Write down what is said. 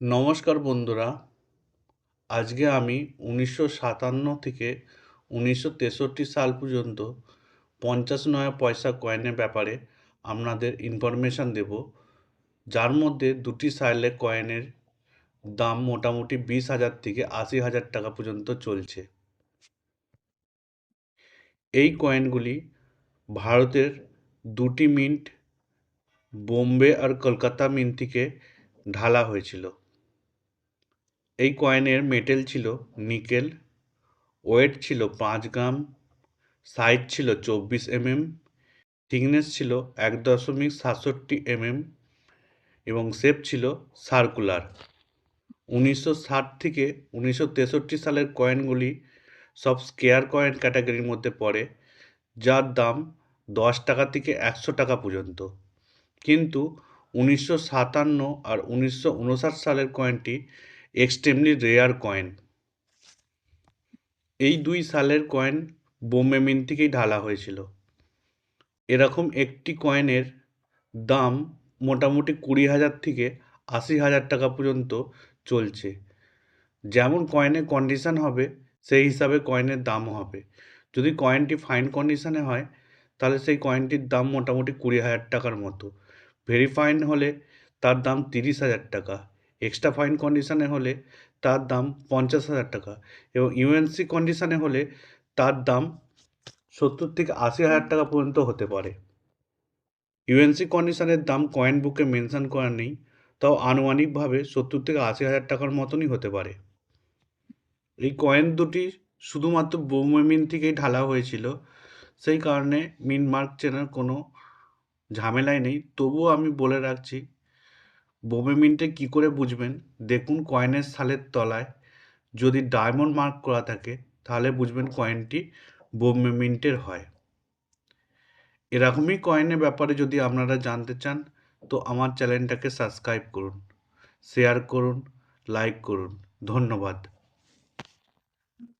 নমস্কার বন্ধুরা। আজকে আমি উনিশশো সাতান্ন থেকে উনিশশো তেষট্টি সাল পর্যন্ত পঞ্চাশ নয়া পয়সা কয়েনের ব্যাপারে আপনাদের ইনফরমেশান দেব। যার মধ্যে দুটি সালের কয়েনের দাম মোটামুটি বিশ হাজার থেকে আশি হাজার টাকা পর্যন্ত চলছে। এই কয়েনগুলি ভারতের দুটি মিন্ট বোম্বে আর কলকাতা মিন্ট থেকে ঢালা হয়েছিল। এই কয়েনের মেটেল ছিল নিকেল, ওয়েট ছিল পাঁচ গ্রাম, সাইজ ছিল চব্বিশ এমএম, থিকনেস ছিল এক দশমিক সাতষট্টি এমএম এবং শেপ ছিল সার্কুলার। উনিশশো ষাট থেকে উনিশশো তেষট্টি সালের কয়েনগুলি সব স্কেয়ার কয়েন ক্যাটাগরির মধ্যে পড়ে, যার দাম দশ টাকা থেকে একশো টাকা পর্যন্ত। কিন্তু উনিশশো সাতান্ন আর উনিশশো উনষাট সালের কয়েনটি এক্সট্রিমলি রেয়ার কয়েন এই দুই সালের কয়েন বোম্বে মিন থেকেই ঢালা হয়েছিল। এরকম একটি কয়েনের দাম মোটামুটি কুড়ি হাজার থেকে আশি হাজার টাকা পর্যন্ত চলছে। যেমন কয়েনের কন্ডিশান হবে, সেই হিসাবে কয়েনের দাম হবে। যদি কয়েনটি ফাইন কন্ডিশানে হয়, তাহলে সেই কয়েনটির দাম মোটামুটি কুড়ি হাজার টাকার মতো। ভেরি ফাইন হলে তার দাম তিরিশ হাজার টাকা। এক্সট্রা ফাইন কন্ডিশানে হলে তার দাম পঞ্চাশ হাজার টাকা এবং ইউএনসি কন্ডিশানে হলে তার দাম সত্তর থেকে আশি হাজার টাকা পর্যন্ত হতে পারে। ইউএনসি কন্ডিশানের দাম কয়েন বুকে মেনশন করা নেই, তাও আনুমানিকভাবে সত্তর থেকে আশি হাজার টাকার মতনই হতে পারে। এই কয়েন দুটি শুধুমাত্র বোম্বে মিন থেকেই ঢালা হয়েছিল, সেই কারণে মিন মার্ক চেনার কোনো ঝামেলাই নেই। তবুও আমি বলে রাখছি বোম্বে মিন্টে কী করে বুঝবেন? দেখুন কয়েনের সালের তলায় যদি ডায়মন্ড মার্ক করা থাকে, তাহলে বুঝবেন কয়েনটি বোম্বে মিন্টের হয়। এরকমই কয়েনের ব্যাপারে যদি আপনারা জানতে চান, তো আমার চ্যানেলটাকে সাবস্ক্রাইব করুন, শেয়ার করুন, লাইক করুন। ধন্যবাদ।